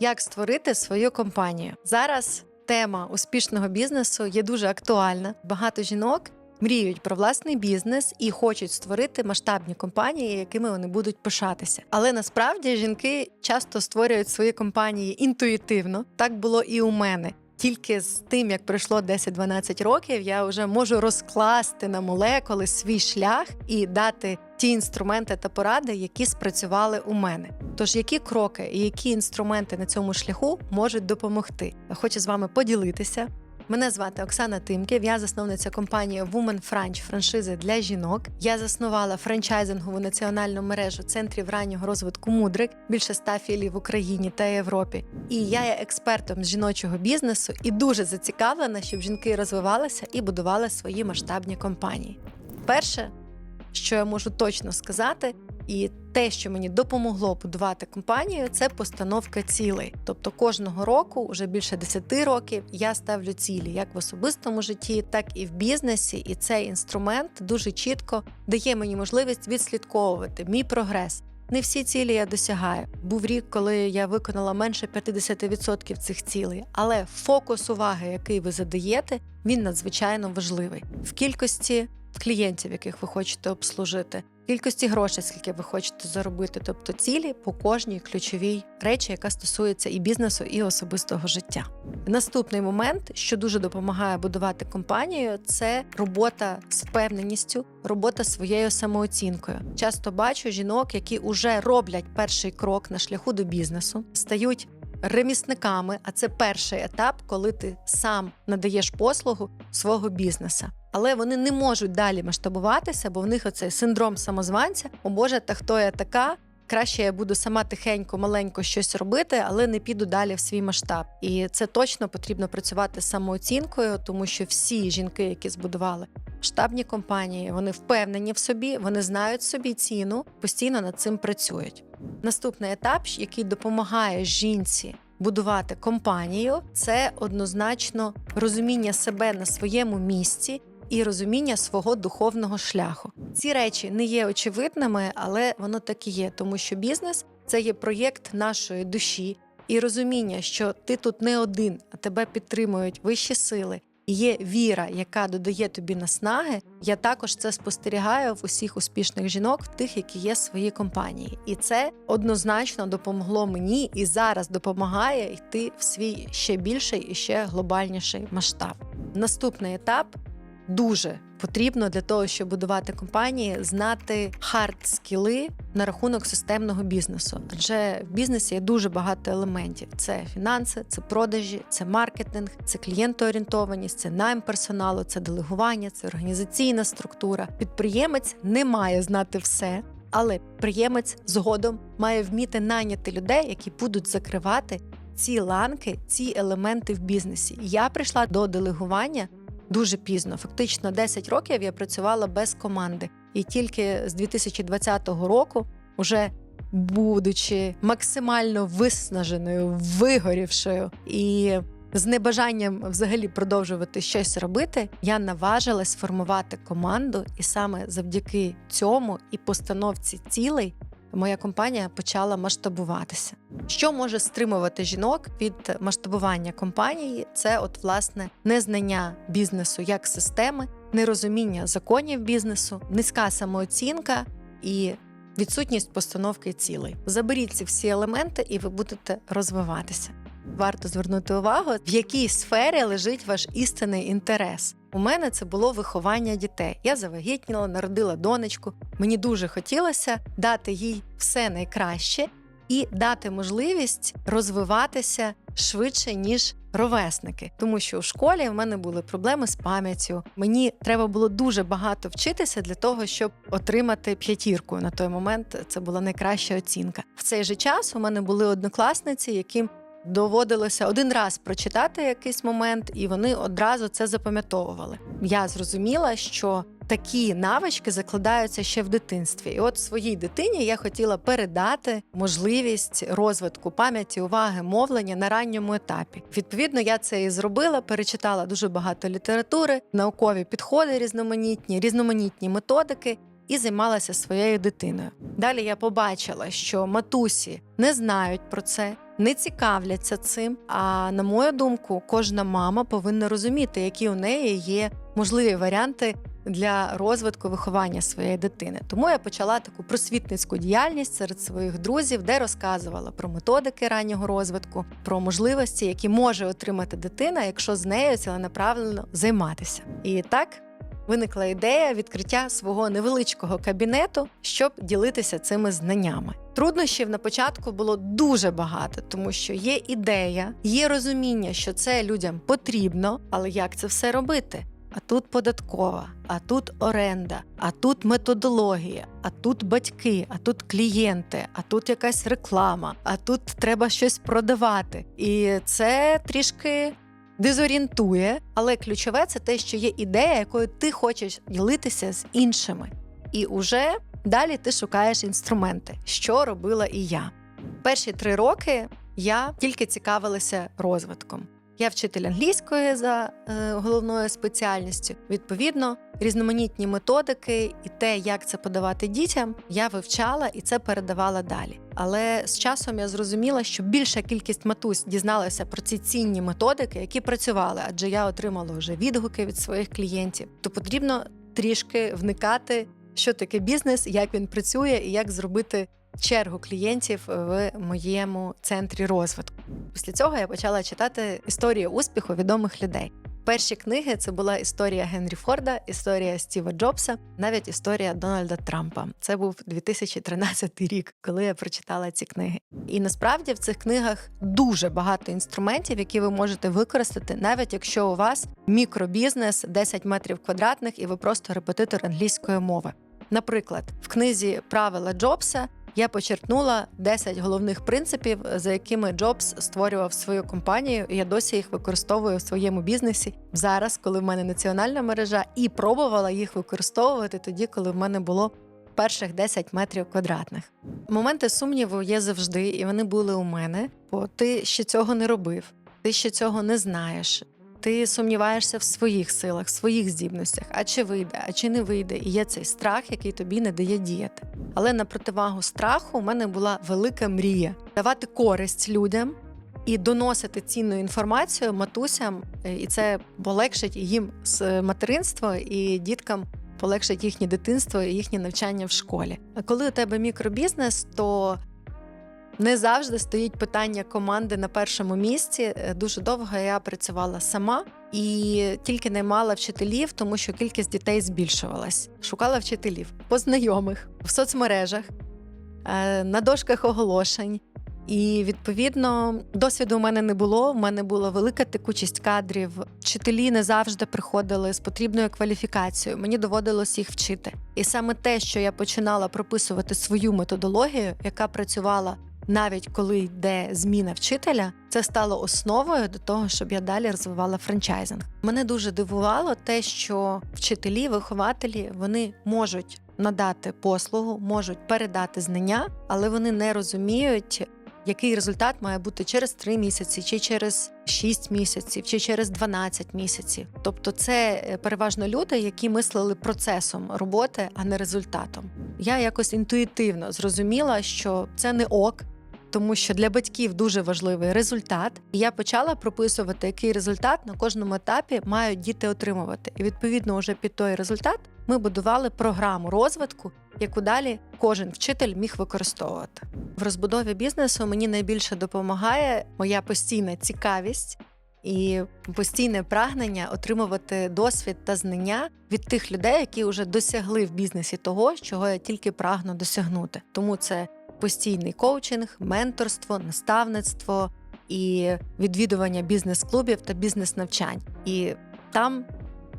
Як створити свою компанію? Зараз тема успішного бізнесу є дуже актуальна. Багато жінок мріють про власний бізнес і хочуть створити масштабні компанії, якими вони будуть пишатися. Але насправді жінки часто створюють свої компанії інтуїтивно. Так було і у мене. Тільки з тим, як пройшло 10-12 років, я вже можу розкласти на молекули свій шлях і дати ті інструменти та поради, які спрацювали у мене. Тож, які кроки і які інструменти на цьому шляху можуть допомогти? Хочу з вами поділитися. Мене звати Оксана Тимків, я засновниця компанії Woman French франшизи для жінок. Я заснувала франчайзингову національну мережу центрів раннього розвитку Мудрик, більше ста філій в Україні та Європі. І я є експертом з жіночого бізнесу і дуже зацікавлена, щоб жінки розвивалися і будували свої масштабні компанії. Перше, що я можу точно сказати, і те, що мені допомогло будувати компанію, це постановка цілей. Тобто кожного року, вже більше 10 років, я ставлю цілі як в особистому житті, так і в бізнесі. І цей інструмент дуже чітко дає мені можливість відслідковувати мій прогрес. Не всі цілі я досягаю. Був рік, коли я виконала менше 50% цих цілей, але фокус уваги, який ви задаєте, він надзвичайно важливий в кількості клієнтів, яких ви хочете обслужити, кількості грошей, скільки ви хочете заробити, тобто цілі по кожній ключовій речі, яка стосується і бізнесу, і особистого життя. Наступний момент, що дуже допомагає будувати компанію, це робота з впевненістю, робота своєю самооцінкою. Часто бачу жінок, які вже роблять перший крок на шляху до бізнесу, стають. Ремісниками, а це перший етап, коли ти сам надаєш послугу свого бізнеса. Але вони не можуть далі масштабуватися, бо в них оцей синдром самозванця. О Боже, та хто я така? Краще я буду сама тихенько, маленько щось робити, але не піду далі в свій масштаб. І це точно потрібно працювати з самооцінкою, тому що всі жінки, які збудували масштабні компанії, вони впевнені в собі, вони знають собі ціну, постійно над цим працюють. Наступний етап, який допомагає жінці будувати компанію, це однозначно розуміння себе на своєму місці і розуміння свого духовного шляху. Ці речі не є очевидними, але воно так і є, тому що бізнес це є проєкт нашої душі і розуміння, що ти тут не один, а тебе підтримують вищі сили. Є віра, яка додає тобі наснаги. Я також це спостерігаю в усіх успішних жінок, в тих, які є свої компанії, і це однозначно допомогло мені і зараз допомагає йти в свій ще більший і ще глобальніший масштаб. Наступний етап дуже потрібно для того, щоб будувати компанії, знати хард-скіли на рахунок системного бізнесу. Адже в бізнесі є дуже багато елементів: це фінанси, це продажі, це маркетинг, це клієнтоорієнтованість, це найм персоналу, це делегування, це організаційна структура. Підприємець не має знати все. Але підприємець згодом має вміти найняти людей, які будуть закривати ці ланки, ці елементи в бізнесі. Я прийшла до делегування дуже пізно. Фактично 10 років я працювала без команди, і тільки з 2020 року, уже будучи максимально виснаженою, вигорівшою і з небажанням взагалі продовжувати щось робити, я наважилась формувати команду, і саме завдяки цьому і постановці цілей моя компанія почала масштабуватися. Що може стримувати жінок від масштабування компанії? Це, от, власне, незнання бізнесу як системи, нерозуміння законів бізнесу, низька самооцінка і відсутність постановки цілей. Заберіть ці всі елементи, і ви будете розвиватися. Варто звернути увагу, в якій сфері лежить ваш істинний інтерес. У мене це було виховання дітей. Я завагітніла, народила донечку. Мені дуже хотілося дати їй все найкраще і дати можливість розвиватися швидше ніж ровесники, тому що у школі в мене були проблеми з пам'яттю. Мені треба було дуже багато вчитися для того, щоб отримати п'ятірку. На той момент це була найкраща оцінка. В цей же час у мене були однокласниці, яким доводилося один раз прочитати якийсь момент, і вони одразу це запам'ятовували. Я зрозуміла, що такі навички закладаються ще в дитинстві. І от своїй дитині я хотіла передати можливість розвитку пам'яті, уваги, мовлення на ранньому етапі. Відповідно, я це і зробила, перечитала дуже багато літератури, наукові підходи різноманітні, різноманітні методики. І займалася своєю дитиною. Далі я побачила, що матусі не знають про це. Не цікавляться цим. А на мою думку, кожна мама повинна розуміти, які у неї є можливі варіанти для розвитку виховання своєї дитини. Тому я почала таку просвітницьку діяльність серед своїх друзів, де розказувала про методики раннього розвитку, про можливості, які може отримати дитина, якщо з нею ціленаправленно займатися. І так. Виникла ідея відкриття свого невеличкого кабінету, щоб ділитися цими знаннями. Труднощів на початку було дуже багато, тому що є ідея, є розуміння, що це людям потрібно, але як це все робити? А тут податкова, а тут оренда, а тут методологія, а тут батьки, а тут клієнти, а тут якась реклама, а тут треба щось продавати. І це трішки дезорієнтує, але ключове це те, що є ідея, якою ти хочеш ділитися з іншими. І уже далі ти шукаєш інструменти, що робила і я. Перші три роки я тільки цікавилася розвитком. Я вчитель англійської за е, головною спеціальністю. Відповідно, різноманітні методики і те, як це подавати дітям, я вивчала і це передавала далі. Але з часом я зрозуміла, що більша кількість матусь дізналася про ці цінні методики, які працювали, адже я отримала вже відгуки від своїх клієнтів. То потрібно трішки вникати, що таке бізнес, як він працює і як зробити чергу клієнтів в моєму центрі розвитку. Після цього я почала читати історії успіху відомих людей. Перші книги це була історія Генрі Форда, історія Стіва Джобса, навіть історія Дональда Трампа. Це був 2013 рік, коли я прочитала ці книги. І насправді в цих книгах дуже багато інструментів, які ви можете використати, навіть якщо у вас мікробізнес 10 метрів квадратних і ви просто репетитор англійської мови. Наприклад, в книзі Правила Джобса я почерпнула 10 головних принципів, за якими Джобс створював свою компанію. і Я досі їх використовую в своєму бізнесі зараз, коли в мене національна мережа, і пробувала їх використовувати тоді, коли в мене було перших 10 метрів квадратних. Моменти сумніву є завжди, і вони були у мене, бо ти ще цього не робив, ти ще цього не знаєш. Ти сумніваєшся в своїх силах, в своїх здібностях, а чи вийде, а чи не вийде, і є цей страх, який тобі не дає діяти. Але на противагу страху у мене була велика мрія давати користь людям і доносити цінну інформацію матусям, е, і це полегшить їм з материнства і діткам. Полегшить їхнє дитинство і їхнє навчання в школі. А коли у тебе мікробізнес, то не завжди стоїть питання команди на першому місці. Е, Дуже довго я працювала сама і тільки наймала вчителів, тому що кількість дітей збільшувалась. Шукала вчителів по знайомих в соцмережах, е, на дошках оголошень. І відповідно досвіду у мене не було. У мене була велика текучість кадрів. Вчителі не завжди приходили з потрібною кваліфікацією. Мені доводилось їх вчити. І саме те, що я починала прописувати свою методологію, яка працювала навіть коли йде зміна вчителя, це стало основою до того, щоб я далі розвивала франчайзинг. Мене дуже дивувало те, що вчителі, вихователі вони можуть надати послугу, можуть передати знання, але вони не розуміють. Який результат має бути через 3 місяці, чи через 6 місяців, чи через 12 місяців? Тобто, це е, переважно люди, які мислили процесом роботи, а не результатом. Я якось інтуїтивно зрозуміла, що це не ок, тому що для батьків дуже важливий результат. І я почала прописувати, який результат на кожному етапі мають діти отримувати. І відповідно, вже під той результат ми будували програму розвитку, яку далі кожен вчитель міг використовувати. В розбудові бізнесу мені найбільше допомагає моя постійна цікавість. І постійне прагнення отримувати досвід та знання від тих людей, які вже досягли в бізнесі того, чого я тільки прагну досягнути. Тому це постійний коучинг, менторство, наставництво і відвідування бізнес-клубів та бізнес-навчань. І там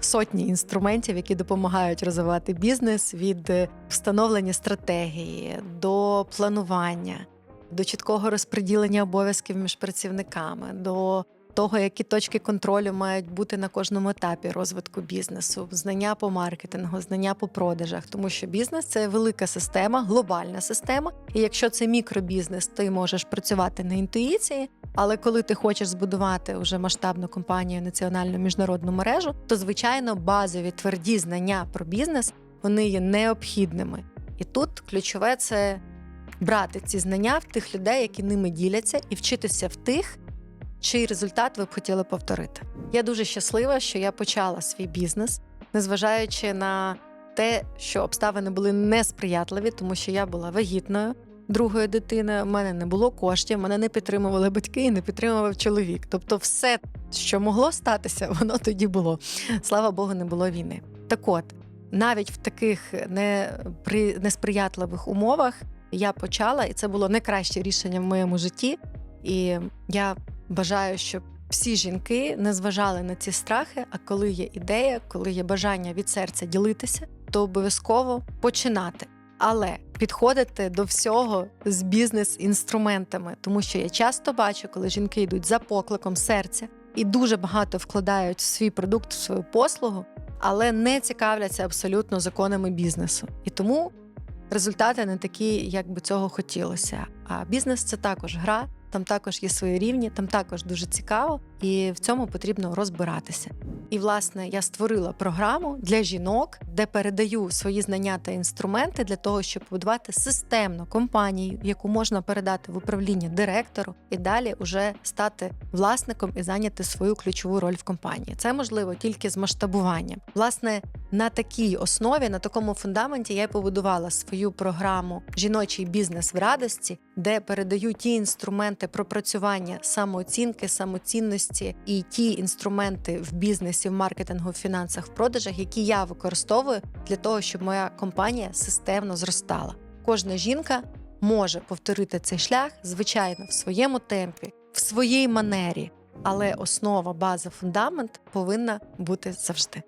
сотні інструментів, які допомагають розвивати бізнес від встановлення стратегії до планування, до чіткого розподілення обов'язків між працівниками. до того, які точки контролю мають бути на кожному етапі розвитку бізнесу, знання по маркетингу, знання по продажах, тому що бізнес це велика система, глобальна система. І якщо це мікробізнес, ти можеш працювати на інтуїції. Але коли ти хочеш збудувати вже масштабну компанію, національну міжнародну мережу, то звичайно базові тверді знання про бізнес вони є необхідними. І тут ключове це брати ці знання в тих людей, які ними діляться, і вчитися в тих, чий результат ви б хотіли повторити. Я дуже щаслива, що я почала свій бізнес, незважаючи на те, що обставини були несприятливі, тому що я була вагітною другою дитиною, в мене не було коштів, мене не підтримували батьки і не підтримував чоловік. Тобто, все, що могло статися, воно тоді було. Слава Богу, не було війни. Так от, навіть в таких несприятливих умовах я почала, і це було найкраще рішення в моєму житті. І я бажаю, щоб всі жінки не зважали на ці страхи. А коли є ідея, коли є бажання від серця ділитися, то обов'язково починати. Але підходити до всього з бізнес-інструментами, тому що я часто бачу, коли жінки йдуть за покликом серця і дуже багато вкладають в свій продукт, в свою послугу, але не цікавляться абсолютно законами бізнесу. І тому результати не такі, як би цього хотілося. А бізнес це також гра, там також є свої рівні, там також дуже цікаво, і в цьому потрібно розбиратися. І власне я створила програму для жінок, де передаю свої знання та інструменти для того, щоб побудувати системну компанію, яку можна передати в управління директору, і далі вже стати власником і зайняти свою ключову роль в компанії. Це можливо тільки з масштабуванням. Власне, на такій основі, на такому фундаменті, я побудувала свою програму Жіночий бізнес в радості, де передаю ті інструменти пропрацювання самооцінки, самоцінності і ті інструменти в бізнесі, в маркетингу, в фінансах, в продажах, які я використовую для того, щоб моя компанія системно зростала. Кожна жінка може повторити цей шлях, звичайно, в своєму темпі, в своїй манері, але основа, база, фундамент повинна бути завжди.